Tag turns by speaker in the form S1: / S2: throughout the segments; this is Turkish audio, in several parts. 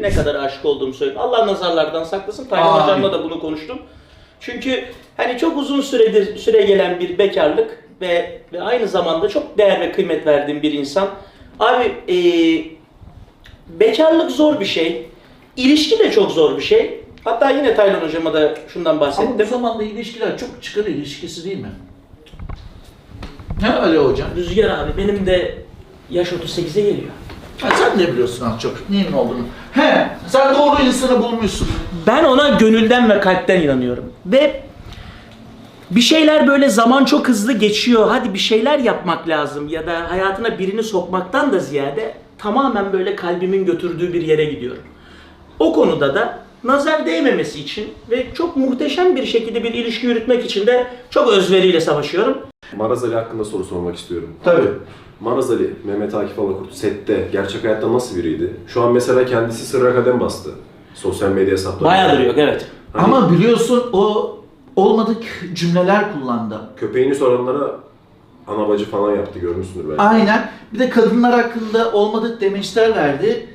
S1: ne kadar aşık olduğumu söyleyeyim. Allah nazarlardan saklasın. Taylan hocamla da bunu konuştum. Çünkü hani çok uzun süredir süre gelen bir bekarlık ve, ve aynı zamanda çok değer ve kıymet verdiğim bir insan. Abi eee, bekarlık zor bir şey. İlişki de çok zor bir şey. Hatta yine Taylan hocama da şundan
S2: Ama bu
S1: bahsettim.
S2: zamanda ilişkiler çok çıkar ilişkisi değil mi? Ne öyle hocam?
S1: Rüzgar abi benim de yaş 38'e geliyor.
S2: Ha, sen ne biliyorsun az çok neyin olduğunu? He, sen doğru insanı bulmuşsun.
S1: Ben ona gönülden ve kalpten inanıyorum. Ve bir şeyler böyle zaman çok hızlı geçiyor. Hadi bir şeyler yapmak lazım ya da hayatına birini sokmaktan da ziyade tamamen böyle kalbimin götürdüğü bir yere gidiyorum. O konuda da nazar değmemesi için ve çok muhteşem bir şekilde bir ilişki yürütmek için de çok özveriyle savaşıyorum.
S3: Maraz Ali hakkında soru sormak istiyorum.
S2: Tabii.
S3: Maraz Ali, Mehmet Akif Alakurt sette gerçek hayatta nasıl biriydi? Şu an mesela kendisi sırra kadem bastı. Sosyal medya hesapları.
S1: Bayağıdır yok evet.
S3: Hani
S2: Ama biliyorsun o olmadık cümleler kullandı.
S3: Köpeğini soranlara ana bacı falan yaptı görmüşsündür belki.
S2: Aynen. Bir de kadınlar hakkında olmadık demeçler verdi.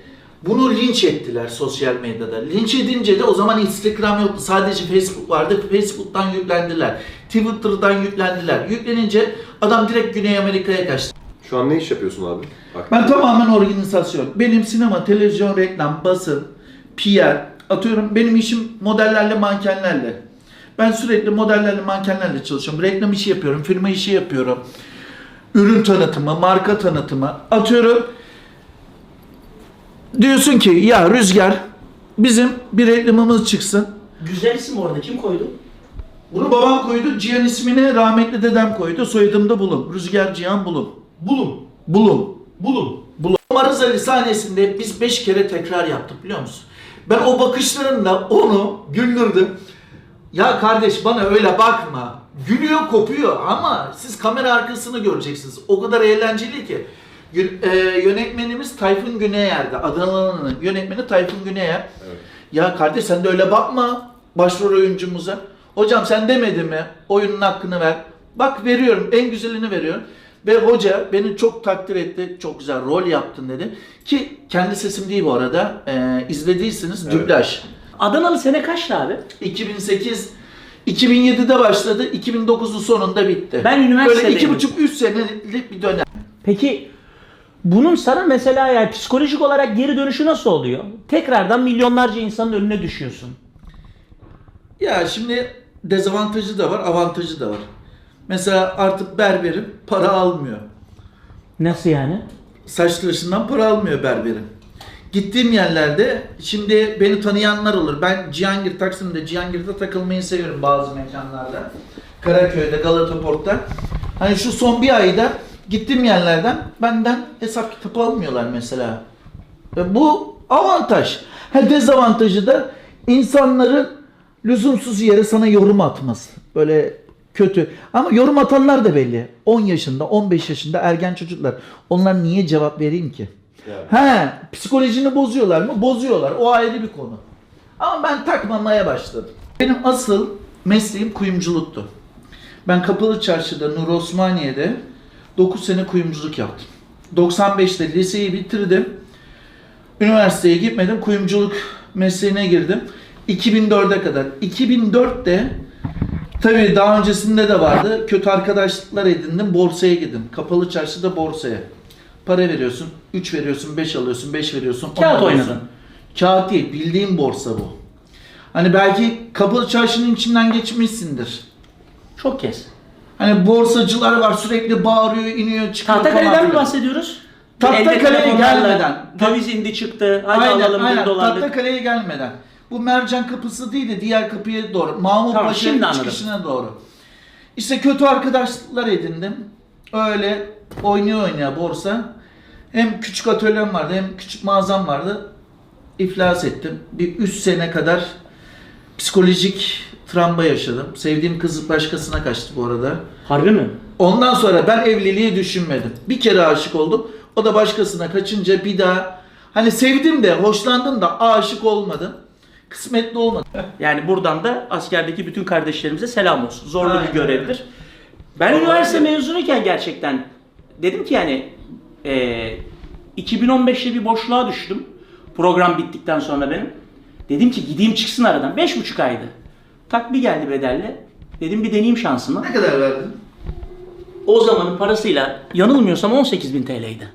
S2: Bunu linç ettiler sosyal medyada. Linç edince de o zaman Instagram yoktu. Sadece Facebook vardı. Facebook'tan yüklendiler. Twitter'dan yüklendiler. Yüklenince adam direkt Güney Amerika'ya kaçtı.
S3: Şu an ne iş yapıyorsun abi? Bak,
S2: Ben tamamen organizasyon. Benim sinema, televizyon, reklam, basın, PR. Atıyorum benim işim modellerle, mankenlerle. Ben sürekli modellerle, mankenlerle çalışıyorum. Reklam işi yapıyorum, firma işi yapıyorum. Ürün tanıtımı, marka tanıtımı. Atıyorum diyorsun ki ya Rüzgar bizim bir reklamımız çıksın.
S1: Güzel isim orada kim koydu?
S2: Bunu babam koydu. Cihan ismini rahmetli dedem koydu. Soyadım da Bulum. Rüzgar Cihan Bulum. Bulum.
S4: Bulun.
S2: Bulum. Maraz Ali sahnesinde biz 5 kere tekrar yaptık biliyor musun? Ben o bakışlarımla onu güldürdüm. Ya kardeş bana öyle bakma. Gülüyor kopuyor ama siz kamera arkasını göreceksiniz. O kadar eğlenceli ki. E, yönetmenimiz Tayfun Güneyer'di. Adanalı'nın yönetmeni Tayfun Güneyer.
S3: Evet.
S2: Ya kardeş sen de öyle bakma başrol oyuncumuza. Hocam sen demedin mi? Oyunun hakkını ver. Bak veriyorum. En güzelini veriyorum. Ve hoca beni çok takdir etti. Çok güzel rol yaptın dedi. Ki kendi sesim değil bu arada. Ee, izlediyseniz
S3: Evet.
S2: dublaj.
S1: Adanalı sene kaçtı abi?
S2: 2008 2007'de başladı. 2009'un sonunda bitti.
S1: Ben
S2: Böyle
S1: üniversitedeydim.
S2: iki buçuk üç senelik bir dönem.
S1: Peki bunun sana mesela yani psikolojik olarak geri dönüşü nasıl oluyor? Tekrardan milyonlarca insanın önüne düşüyorsun.
S2: Ya şimdi dezavantajı da var, avantajı da var. Mesela artık berberim para almıyor.
S1: Nasıl yani?
S2: Saç tıraşından para almıyor berberim. Gittiğim yerlerde şimdi beni tanıyanlar olur. Ben Cihangir Taksim'de Cihangir'de takılmayı seviyorum bazı mekanlarda. Karaköy'de, Galata Port'ta. Hani şu son bir ayda gittiğim yerlerden benden hesap kitabı almıyorlar mesela. Ve bu avantaj. Ha dezavantajı da insanların lüzumsuz yere sana yorum atması. Böyle kötü. Ama yorum atanlar da belli. 10 yaşında, 15 yaşında ergen çocuklar. Onlar niye cevap vereyim ki?
S3: Yani.
S2: He, psikolojini bozuyorlar mı? Bozuyorlar. O ayrı bir konu. Ama ben takmamaya başladım. Benim asıl mesleğim kuyumculuktu. Ben Kapalı Çarşı'da, Nur Osmaniye'de 9 sene kuyumculuk yaptım. 95'te liseyi bitirdim. Üniversiteye gitmedim. Kuyumculuk mesleğine girdim. 2004'e kadar. 2004'te tabii daha öncesinde de vardı. Kötü arkadaşlıklar edindim. Borsaya gittim. Kapalı çarşıda borsaya. Para veriyorsun. 3 veriyorsun, 5 alıyorsun, 5 veriyorsun.
S1: Kağıt oynadın.
S2: Kağıt değil. Bildiğim borsa bu. Hani belki kapalı çarşının içinden geçmişsindir.
S1: Çok kez.
S2: Hani borsacılar var sürekli bağırıyor, iniyor, çıkıyor falan
S1: Tahtakale'den mi
S2: filan.
S1: bahsediyoruz?
S2: Tahtakale'ye gelmeden.
S1: Döviz indi çıktı. Hadi
S2: aynen,
S1: alalım
S2: aynen.
S1: bir dolarlık.
S2: Tahtakale'ye gelmeden. Bu mercan kapısı değil de diğer kapıya doğru. Mahmut
S1: Tamam,
S2: Paşa
S1: şimdi anladım.
S2: çıkışına doğru. İşte kötü arkadaşlıklar edindim. Öyle oynuyor oynaya borsa. Hem küçük atölyem vardı hem küçük mağazam vardı. İflas ettim. Bir 3 sene kadar psikolojik travma yaşadım. Sevdiğim kız başkasına kaçtı bu arada.
S1: Harbi mi?
S2: Ondan sonra ben evliliği düşünmedim. Bir kere aşık oldum. O da başkasına kaçınca bir daha hani sevdim de hoşlandım da aşık olmadım. Kısmetli olmadı.
S1: Yani buradan da askerdeki bütün kardeşlerimize selam olsun. Zorlu
S2: Aynen
S1: bir görevdir. Ben
S2: Vallahi
S1: üniversite
S2: öyle.
S1: mezunuyken gerçekten dedim ki yani e, 2015'te bir boşluğa düştüm. Program bittikten sonra benim. Dedim ki gideyim çıksın aradan. Beş buçuk aydı. Tak bir geldi bedelli. Dedim bir deneyeyim şansımı.
S2: Ne kadar verdin?
S1: O zamanın parasıyla yanılmıyorsam 18.000 TL'ydi.